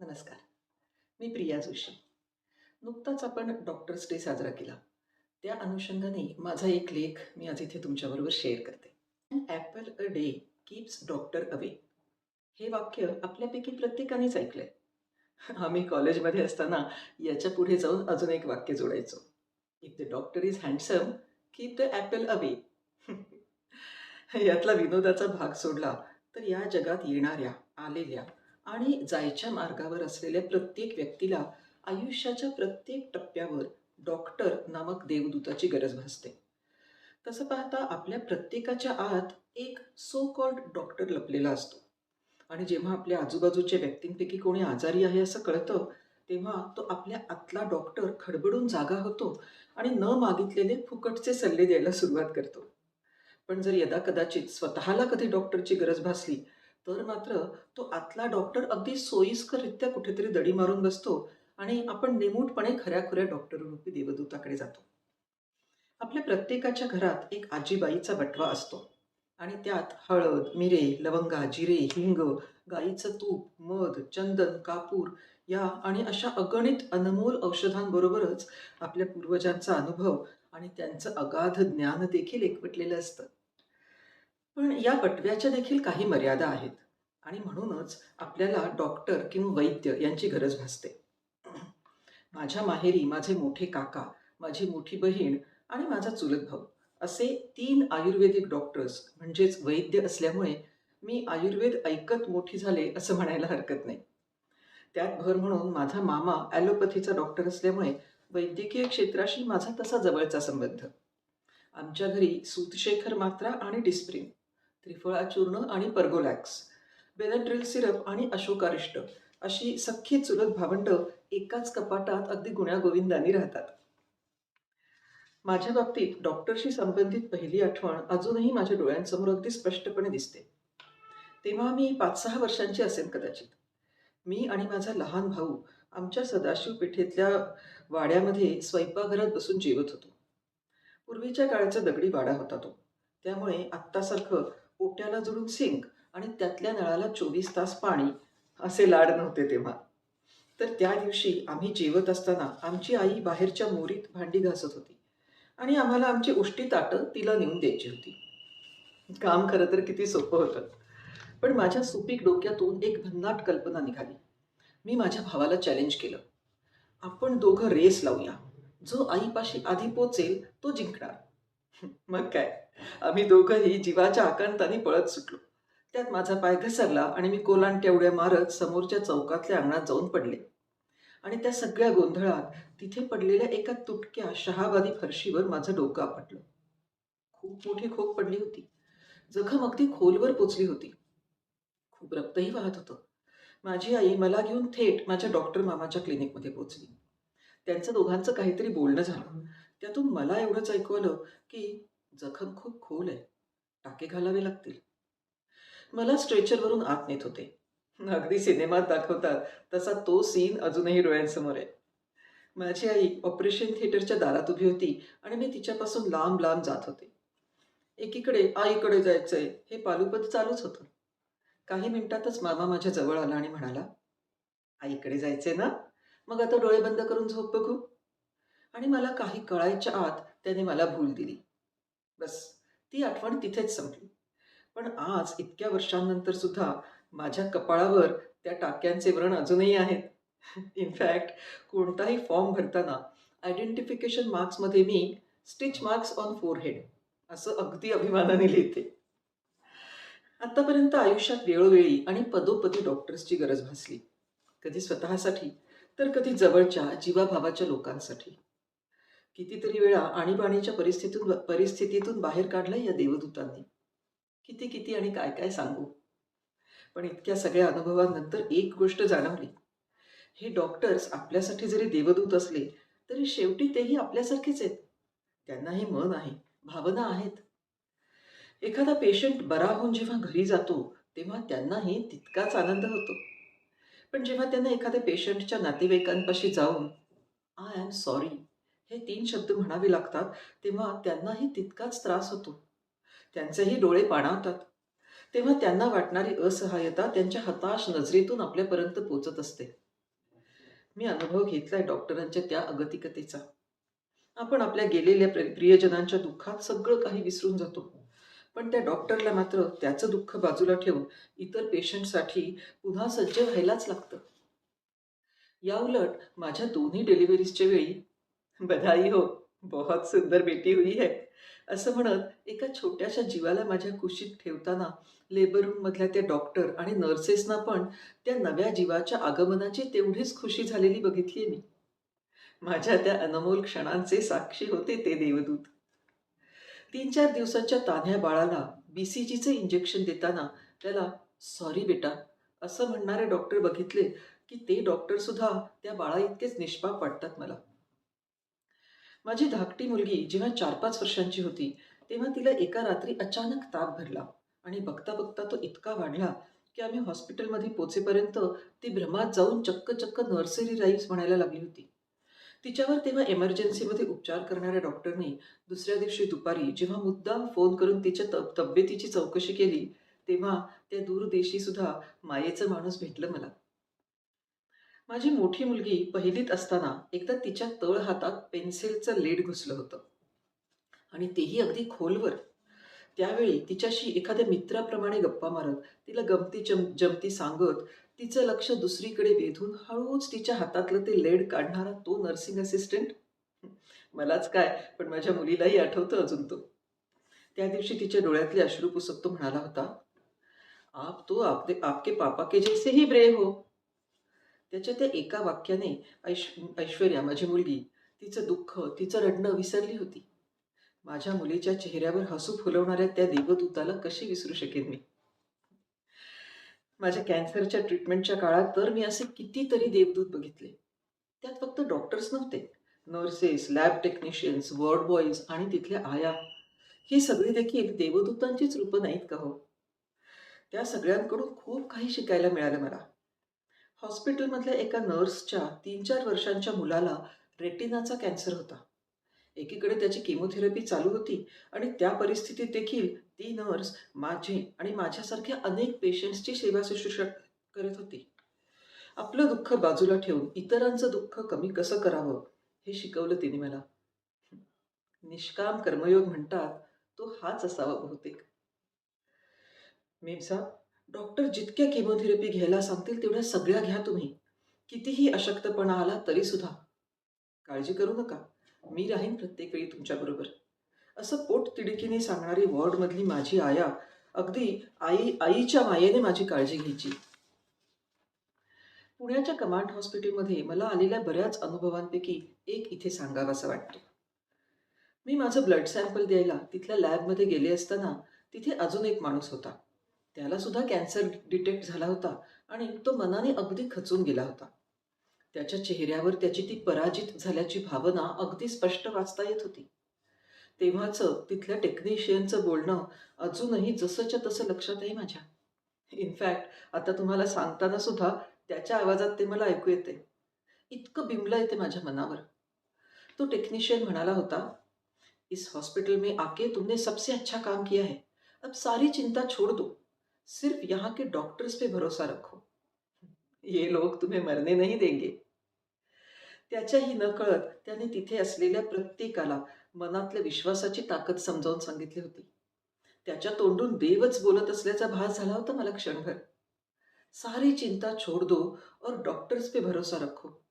नमस्कार. मी प्रिया जोशी. नुकताच आपण डॉक्टर्स डे साजरा केला. त्या अनुषंगाने माझा एक लेख मी आज इथे तुमच्याबरोबर शेअर करते. Apple a day keeps doctor away हे वाक्य आपल्यापैकी प्रत्येकानेच ऐकलं आहे आम्ही कॉलेजमध्ये असताना याच्यापुढे जाऊन अजून एक वाक्य जोडायचो. If the doctor is handsome keep the apple away यातला विनोदाचा भाग सोडला तर या जगात येणाऱ्या आलेल्या आणि जायच्या मार्गावर असलेल्या प्रत्येक व्यक्तीला आयुष्याच्या प्रत्येक टप्प्यावर डॉक्टर नामक देवदूताची गरज भासते. तसं पाहता आपल्या प्रत्येकाच्या आत एक सो कॉल्ड डॉक्टर लपलेला असतो. आणि जेव्हा आपल्या आजूबाजूच्या व्यक्तींपैकी कोणी आजारी आहे असं कळतं तेव्हा तो आपल्या आतला डॉक्टर खडबडून जागा होतो आणि न मागितलेले फुकटचे सल्ले द्यायला सुरुवात करतो. पण जर यदा कदाचित स्वतःला कधी डॉक्टरची गरज भासली तर मात्र तो आतला डॉक्टर अगदी सोयीस्कररित्या कुठेतरी दडी मारून बसतो आणि आपण निमूटपणे खऱ्याखुऱ्या डॉक्टर रूपी देवदूताकडे जातो. आपल्या प्रत्येकाच्या घरात एक आजीबाईचा बटवा असतो आणि त्यात हळद मिरे लवंगा जिरे हिंग गाईचं तूप मध चंदन कापूर या आणि अशा अगणित अनमोल औषधांबरोबरच आपल्या पूर्वजांचा अनुभव आणि त्यांचं अगाध ज्ञान देखील एकवटलेलं असतं. पण या बटव्याच्या देखील काही मर्यादा आहेत. आणि म्हणूनच आपल्याला डॉक्टर किंवा वैद्य यांची गरज भासते. माझ्या माहेरी माझे मोठे काका माझी मोठी बहीण आणि माझा चुलत भाऊ असे तीन आयुर्वेदिक डॉक्टर्स म्हणजेच वैद्य असल्यामुळे मी आयुर्वेद ऐकत मोठी झाले असं म्हणायला हरकत नाही. त्यात भर म्हणून माझा मामा ॲलोपॅथीचा डॉक्टर असल्यामुळे वैद्यकीय क्षेत्राशी माझा तसा जवळचा संबंध. आमच्या घरी सूतशेखर मात्रा आणि डिस्प्रिन त्रिफळा चूर्ण आणि पर्गोलॅक्स बेनाड्रिल सिरप आणि अशोकारिष्ट अशी सख्खी चुलत भावंड एकाच कपाटात अगदी गुण्यागोविंदानी राहतात. माझ्या बाबतीत डॉक्टरशी संबंधित पहिली आठवण अजूनही माझ्या डोळ्यांसमोर अगदी स्पष्टपणे दिसते. तेव्हा मी पाच सहा वर्षांची असेन कदाचित. मी आणि माझा लहान भाऊ आमच्या सदाशिव पेठेतल्या वाड्यामध्ये स्वयंपाकघरात बसून जेवत होतो. पूर्वीच्या काळाचा दगडी वाडा होता तो. त्यामुळे आत्तासारखं ओट्याला जुळून सिंक आणि त्यातल्या नळाला चोवीस तास पाणी असे लाड नव्हते तेव्हा. तर त्या दिवशी आम्ही जेवत असताना आमची आई बाहेरच्या मोरीत भांडी घासत होती आणि आम्हाला आमची उष्टी ताटं तिला नेऊन द्यायची होती. काम खरं तर किती सोपं होतं. पण माझ्या सुपीक डोक्यातून एक भन्नाट कल्पना निघाली. मी माझ्या भावाला चॅलेंज केलं. आपण दोघं रेस लावूया. जो आईपाशी आधी पोचेल तो जिंकणार. मग काय? आम्ही दोघंही जीवाच्या आकांताने पळत सुटलो. त्यात माझा पाय घसरला आणि मी कोलांट्या उड्या मारत समोरच्या चौकातल्या अंगणात जाऊन पडले. आणि त्या सगळ्या गोंधळात तिथे पडलेल्या एका तुटक्या शहाबादी फरशीवर माझं डोकं आपटलं. खूप मोठी खोक पडली होती. जखम अगदी खोलवर पोचली होती. खूप रक्तही वाहत होतं. माझी आई मला घेऊन थेट माझ्या डॉक्टर मामाच्या क्लिनिकमध्ये पोचली. त्यांचं दोघांचं काहीतरी बोलणं झालं. त्यातून मला एवढंच ऐकवलं की जखम खूप खोल आहे. टाके घालावे लागतील. मला स्ट्रेचरवरून आत नेत होते. अगदी सिनेमात दाखवतात तसा तो सीन अजूनही डोळ्यांसमोर आहे. माझी आई ऑपरेशन थिएटरच्या दारात उभी होती आणि मी तिच्यापासून लांब लांब जात होते. एकीकडे आईकडे जायचंय हे पालुपद चालूच होतं. काही मिनिटातच मामा माझ्या जवळ आला आणि म्हणाला आईकडे जायचंय ना? मग आता डोळे बंद करून झोप बघू. आणि मला काही कळायच्या आत त्याने मला भूल दिली. बस ती आठवण तिथेच संपली. पण आज इतक्या वर्षांनंतर सुद्धा माझ्या कपाळावर त्या टाक्यांचे व्रण अजूनही आहेत. इनफॅक्ट कोणताही फॉर्म भरताना आयडेंटिफिकेशन मार्क्समध्ये मी स्टिच मार्क्स ऑन फोरहेड असं अगदी अभिमानाने लिहिते. आत्तापर्यंत आयुष्यात वेळोवेळी आणि पदोपदी डॉक्टर्सची गरज भासली. कधी स्वतःसाठी तर कधी जवळच्या जीवाभावाच्या लोकांसाठी. कितीतरी वेळा आणीबाणीच्या परिस्थितीतून परिस्थितीतून बाहेर काढलं या देवदूतांनी. किती किती आणि काय काय सांगू? पण इतक्या सगळ्या अनुभवांनंतर एक गोष्ट जाणवली. हे डॉक्टर्स आपल्यासाठी जरी देवदूत असले तरी शेवटी तेही आपल्यासारखेच आहेत. त्यांनाही मन आहे भावना आहेत. एखादा पेशंट बरा होऊन जेव्हा घरी जातो तेव्हा त्यांनाही तितकाच आनंद होतो. पण जेव्हा त्यांना एखाद्या पेशंटच्या नातेवाईकांपाशी जाऊन आय एम सॉरी हे तीन शब्द म्हणावे लागतात तेव्हा त्यांनाही तितकाच त्रास होतो. त्यांचेही डोळे पाणावतात. तेव्हा त्यांना वाटणारी असहाय्यता त्यांच्या हताश नजरेतून आपल्यापर्यंत पोचत असते. मी अनुभव घेतलाय डॉक्टरांच्या त्या अगतिकतेचा. आपण आपल्या गेलेल्या प्रियजनांच्या दुःखात सगळं काही विसरून जातो. पण त्या डॉक्टरला मात्र त्याचं दुःख बाजूला ठेवून इतर पेशंटसाठी पुन्हा सज्ज व्हायलाच लागतं. याउलट माझ्या दोन्ही डिलिव्हरीजच्या वेळी बधाई हो बहुत सुंदर बेटी हुई है. असं म्हणत एका छोट्याशा जीवाला माझ्या कुशीत ठेवताना लेबर रूममधल्या त्या डॉक्टर आणि नर्सेसना पण त्या नव्या जीवाच्या आगमनाची तेवढीच खुशी झालेली बघितली मी. माझ्या त्या अनमोल क्षणांचे साक्षी होते ते देवदूत. तीन चार दिवसाच्या तान्ह्या बाळाला बीसीजीचे इंजेक्शन देताना त्याला सॉरी बेटा असं म्हणणारे डॉक्टर बघितले की ते डॉक्टर सुद्धा त्या बाळा इतकेच निष्पाप वाटतात मला. माझी धाकटी मुलगी जेव्हा चार पाच वर्षांची होती तेव्हा तिला एका रात्री अचानक ताप भरला आणि बघता बघता तो इतका वाढला की आम्ही हॉस्पिटलमध्ये पोचेपर्यंत ती भ्रमात जाऊन चक्क चक्क नर्सरी राईम्स म्हणायला लागली होती. तिच्यावर तेव्हा एमर्जन्सीमध्ये उपचार करणाऱ्या डॉक्टरनी दुसऱ्या दिवशी दुपारी जेव्हा मुद्दाम फोन करून तिच्या तब तब्येतीची चौकशी केली तेव्हा त्या दूरदेशीसुद्धा मायेचं माणूस भेटलं मला. माझी मोठी मुलगी पहिलीत असताना एकदा तिच्या तळ हातात पेन्सिलचं लेड घुसलं होतं. आणि तेही अगदी खोलवर. त्यावेळी तिच्याशी एखाद्या मित्राप्रमाणे गप्पा मारत तिला गमती जम जमती सांगत तिचं लक्ष दुसरीकडे वेधून हळूच तिच्या हातातलं ते लेड काढणारा तो नर्सिंग असिस्टंट मलाच काय पण माझ्या मुलीलाही आठवतं अजून तो. त्या दिवशी तिच्या डोळ्यातले अश्रू पुसत तो म्हणाला होता आप तो आपके पापा के जैसे ही ब्रे हो. त्याच्या त्या एका वाक्याने ऐश ऐश्वर्या माझी मुलगी तिचं दुःख तिचं रडणं विसरली होती. माझ्या मुलीच्या चेहऱ्यावर हसू फुलवणाऱ्या त्या देवदूताला कशी विसरू शकेन मी? माझ्या कॅन्सरच्या ट्रीटमेंटच्या काळात तर मी असे कितीतरी देवदूत बघितले. त्यात फक्त डॉक्टर्स नव्हते. Nurses lab technicians ward boys आणि तिथल्या आया. ही सगळी देखील देवदूतांचीच रूपं नाहीत का हो? त्या सगळ्यांकडून खूप काही शिकायला मिळालं मला. हॉस्पिटलमधल्या एका नर्सच्या तीन चार वर्षांच्या मुलाला रेटिनाचा कॅन्सर होता. एकीकडे त्याची केमोथेरपी चालू होती आणि त्या परिस्थितीत देखील ती नर्स माझे आणि माझ्यासारख्या अनेक पेशंट्सची सेवा शुश्रूषा करत होती. आपलं दुःख बाजूला ठेवून इतरांचं दुःख कमी कसं करावं हे शिकवलं तिने मला. निष्काम कर्मयोग म्हणतात तो हाच असावा बहुतेक. मेमसा डॉक्टर जितक्या केमोथेरपी घ्यायला सांगतील तेवढ्या सगळ्या घ्या तुम्ही. कितीही अशक्तपणा आला तरी सुद्धा. काळजी करू नका. मी राहीन प्रत्येक वेळी तुमच्याबरोबर असं पोट तिडकीने सांगणारी वॉर्डमधली माझी आया अगदी आई आईच्या मायेने माझी काळजी घ्यायची. पुण्याच्या कमांड हॉस्पिटलमध्ये मला आलेल्या बऱ्याच अनुभवांपैकी एक इथे सांगावासं वाटतं. मी माझं ब्लड सॅम्पल द्यायला तिथल्या लॅबमध्ये गेले असताना तिथे अजून एक माणूस होता. त्याला सुद्धा कॅन्सर डिटेक्ट झाला होता आणि तो मनाने अगदी खचून गेला होता. त्याच्या चेहऱ्यावर त्याची ती पराजित झाल्याची भावना अगदी स्पष्ट वाचता येत होती. तेव्हाचं तिथल्या टेक्निशियनचं बोलणं अजूनही जसंच्या तसं लक्षात आहे माझ्या. इनफॅक्ट आता तुम्हाला सांगताना सुद्धा त्याच्या आवाजात ते मला ऐकू येते. इतकं बिंबलं येते माझ्या मनावर. तो टेक्निशियन म्हणाला होता इस हॉस्पिटल में आके तुमने सबसे अच्छा काम किया है. अब सारी चिंता छोड़ दो. सिर्फ यहाँ के डॉक्टर्स पे भरोसा रखो। ये लोग तुम्हें मरने नहीं देंगे। त्याच्याही नकळत त्याने तिथे असलेल्या प्रत्येकाला मनातल्या विश्वासाची ताकद समजावून सांगितली होती. त्याच्या तोंडून देवच बोलत असल्याचा भास झाला होता मला क्षणभर. सारी चिंता छोड़ दो और डॉक्टर्स पे भरोसा रखो.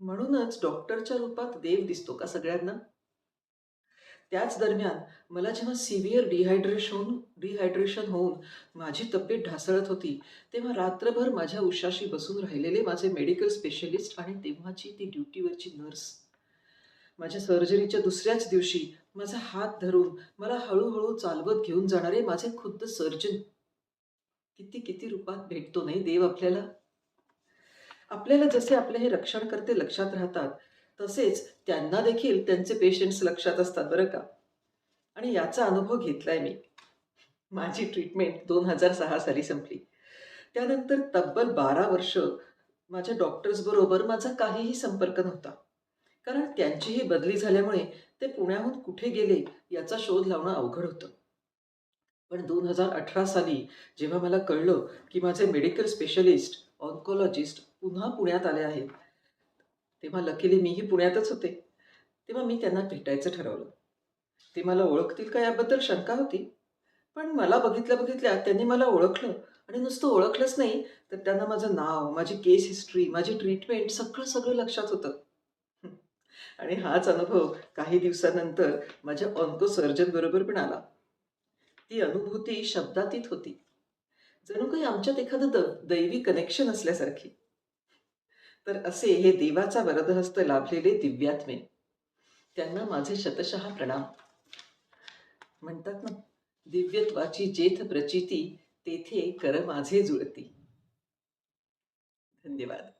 म्हणूनच डॉक्टरच्या रूपात देव दिसतो का सगळ्यांना? त्याच दरम्यान मला जेव्हा सिव्हिअर डिहायड्रेशन डिहायड्रेशन होऊन माझी तब्येत ढासळत होती तेव्हा रात्रभर माझ्या उशाशी बसून राहिलेले माझे मेडिकल स्पेशलिस्ट आणि तेव्हाची ती ड्युटीवरची नर्स माझ्या सर्जरीच्या दुसऱ्याच दिवशी माझा हात धरून मला हळूहळू चालवत घेऊन जाणारे माझे खुद्द सर्जन किती किती रूपात भेटतो नाही देव आपल्याला? आपल्याला जसे आपले हे रक्षण करते लक्षात राहतात तसेच त्यांना देखील त्यांचे पेशंट्स लक्षात असतात बरं का. आणि याचा अनुभव घेतलाय मी. माझी ट्रीटमेंट दोन हजार सहा साली संपली. त्यानंतर तब्बल बारा वर्ष माझ्या डॉक्टर्सबरोबर माझा काहीही संपर्क नव्हता. कारण त्यांचीही बदली झाल्यामुळे ते पुण्याहून कुठे गेले याचा शोध लावणं अवघड होतं. पण दोन हजार अठरा साली जेव्हा मला कळलं की माझे मेडिकल स्पेशलिस्ट ऑन्कोलॉजिस्ट पुन्हा पुण्यात आले आहेत तेव्हा लकीली मीही पुण्यातच होते. तेव्हा मी त्यांना भेटायचं ठरवलं. ते मला ओळखतील का याबद्दल शंका होती. पण मला बघितल्या बघितल्या त्यांनी मला ओळखलं आणि नुसतं ओळखलंच नाही तर त्यांना माझं नाव माझी केस हिस्ट्री माझी ट्रीटमेंट सगळं सगळं लक्षात होतं. आणि हाच अनुभव काही दिवसानंतर माझ्या ऑन्को सर्जन बरोबर पण आला. ती अनुभूती शब्दातीत होती. जणू काही आमच्यात एखादं द दैवी कनेक्शन असल्यासारखी. तर असे हे देवाचा वरदहस्त लाभलेले दिव्यात्मे. त्यांना माझे शतशः प्रणाम. म्हणतात ना दिव्यत्वाची जेथ प्रचिती तेथे कर माझे जुळती. धन्यवाद.